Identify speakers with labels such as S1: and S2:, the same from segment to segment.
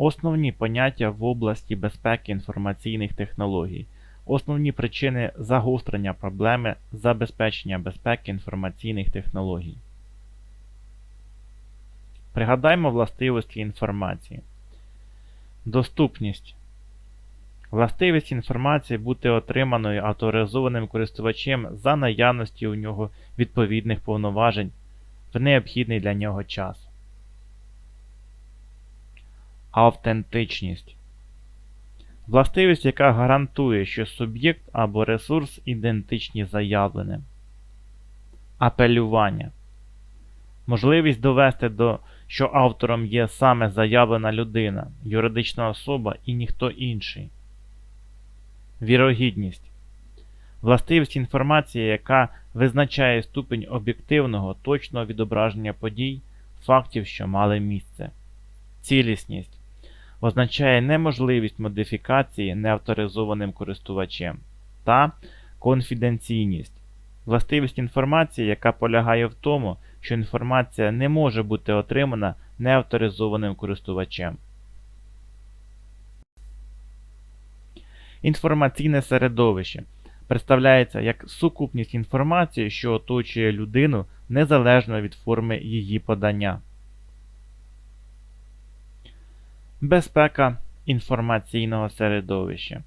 S1: Основні поняття в області безпеки інформаційних технологій. Основні причини загострення проблеми забезпечення безпеки інформаційних технологій. Пригадаймо властивості інформації. Доступність. Властивість інформації бути отриманою авторизованим користувачем за наявності у нього відповідних повноважень в необхідний для нього час. Автентичність. Властивість, яка гарантує, що суб'єкт або ресурс ідентичні заявленим. Апелювання. Можливість довести до, що автором є саме заявлена людина, юридична особа і ніхто інший. Вірогідність. Властивість інформації, яка визначає ступінь об'єктивного, точного відображення подій, фактів, що мали місце. Цілісність означає неможливість модифікації неавторизованим користувачем та конфіденційність. Властивість інформації, яка полягає в тому, що інформація не може бути отримана неавторизованим користувачем. Інформаційне середовище представляється як сукупність інформації, що оточує людину незалежно від форми її подання. Безпека інформаційного середовища.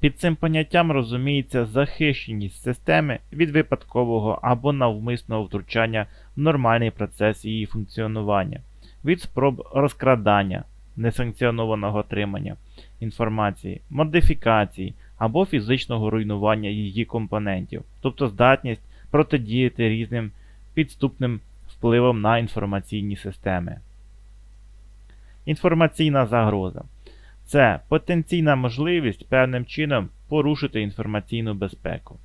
S1: Під цим поняттям розуміється захищеність системи від випадкового або навмисного втручання в нормальний процес її функціонування, від спроб розкрадання, несанкціонованого отримання інформації, модифікації або фізичного руйнування її компонентів, тобто здатність протидіяти різним підступним впливам на інформаційні системи. Інформаційна загроза це потенційна можливість певним чином порушити інформаційну безпеку.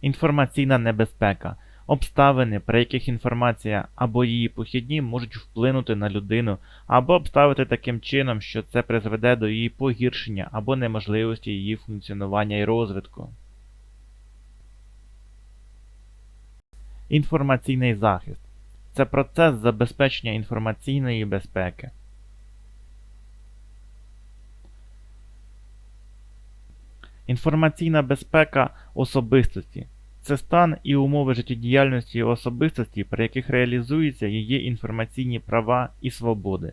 S1: Інформаційна небезпека обставини, при яких інформація або її похідні можуть вплинути на людину, або обставити таким чином, що це призведе до її погіршення або неможливості її функціонування і розвитку. Інформаційний захист це процес забезпечення інформаційної безпеки. Інформаційна безпека особистості це стан і умови життєдіяльності особистості, при яких реалізуються її інформаційні права і свободи.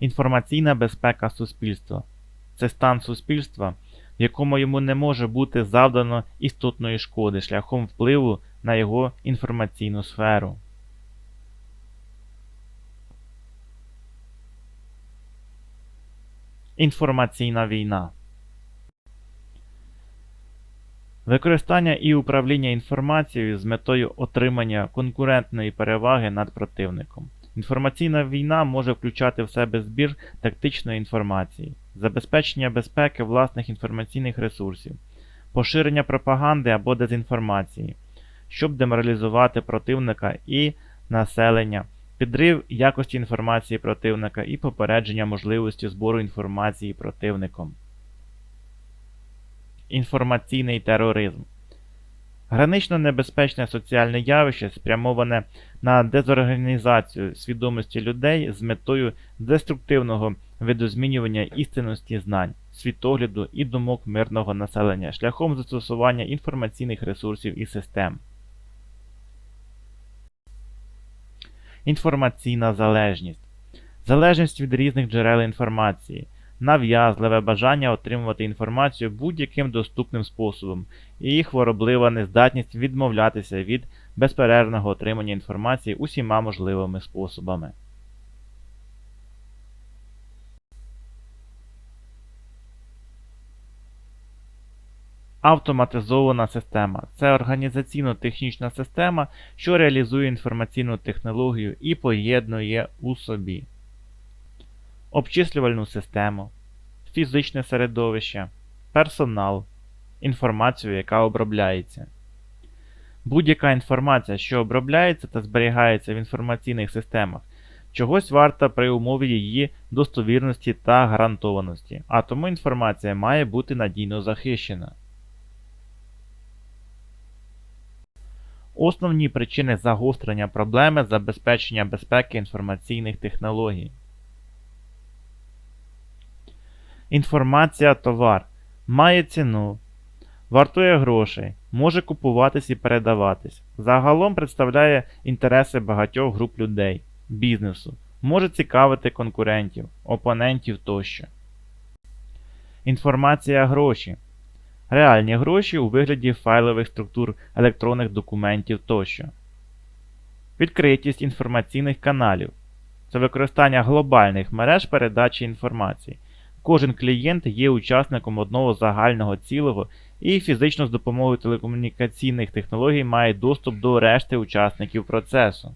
S1: Інформаційна безпека суспільства це стан суспільства, в якому йому не може бути завдано істотної шкоди шляхом впливу на його інформаційну сферу. Інформаційна війна Використання і управління інформацією з метою отримання конкурентної переваги над противником. Інформаційна війна може включати в себе збір тактичної інформації, забезпечення безпеки власних інформаційних ресурсів, поширення пропаганди або дезінформації, щоб деморалізувати противника і населення, підрив якості інформації противника і попередження можливості збору інформації противником. Інформаційний тероризм. Гранично небезпечне соціальне явище спрямоване на дезорганізацію свідомості людей з метою деструктивного видозмінювання істинності знань, світогляду і думок мирного населення шляхом застосування інформаційних ресурсів і систем. Інформаційна залежність. Залежність від різних джерел інформації нав'язливе бажання отримувати інформацію будь-яким доступним способом і хвороблива нездатність відмовлятися від безперервного отримання інформації усіма можливими способами. Автоматизована система це організаційно-технічна система, що реалізує інформаційну технологію і поєднує у собі обчислювальну систему, фізичне середовище, персонал, інформацію, яка обробляється. Будь-яка інформація, що обробляється та зберігається в інформаційних системах, чогось варта при умові її достовірності та гарантованості, а тому інформація має бути надійно захищена. Основні причини загострення проблеми забезпечення безпеки інформаційних технологій. Інформація товар. Має ціну. Вартує грошей. Може купуватись і передаватись. Загалом представляє інтереси багатьох груп людей, бізнесу. Може цікавити конкурентів, опонентів тощо. Інформація гроші. Реальні гроші у вигляді файлових структур електронних документів тощо. Відкритість інформаційних каналів. Це використання глобальних мереж передачі інформації. Кожен клієнт є учасником одного загального цілого і фізично з допомогою телекомунікаційних технологій має доступ до решти учасників процесу.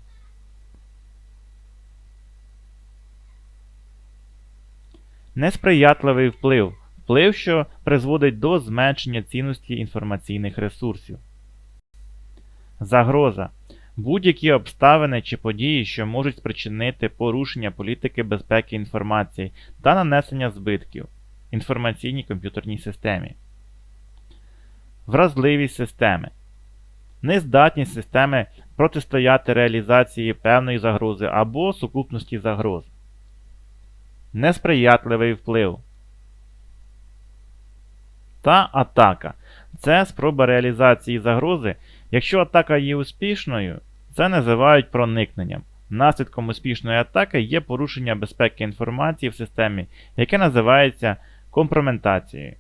S1: Несприятливий вплив. Вплив, що призводить до зменшення цінності інформаційних ресурсів. Загроза. Будь-які обставини чи події, що можуть спричинити порушення політики безпеки інформації та нанесення збитків інформаційній комп'ютерній системі. Вразливість системи. Нездатність системи протистояти реалізації певної загрози або сукупності загроз. Несприятливий вплив. Та атака. Це спроба реалізації загрози. Якщо атака є успішною, це називають проникненням. Наслідком успішної атаки є порушення безпеки інформації в системі, яке називається компроментацією.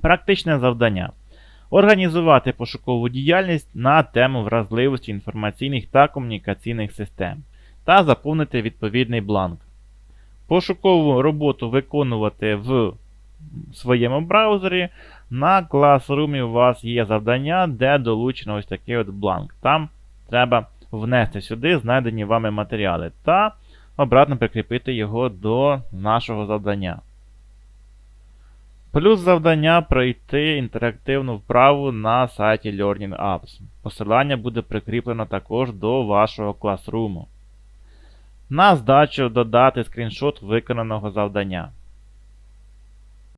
S1: Практичне завдання. Організувати пошукову діяльність на тему вразливості інформаційних та комунікаційних систем та заповнити відповідний бланк. Пошукову роботу виконувати в своєму браузері. На Classroom у вас є завдання, де долучено ось такий от бланк. Там треба внести сюди знайдені вами матеріали та обратно прикріпити його до нашого завдання. Плюс завдання пройти інтерактивну вправу на сайті Learning Apps. Посилання буде прикріплено також до вашого класруму. На здачу додати скріншот виконаного завдання.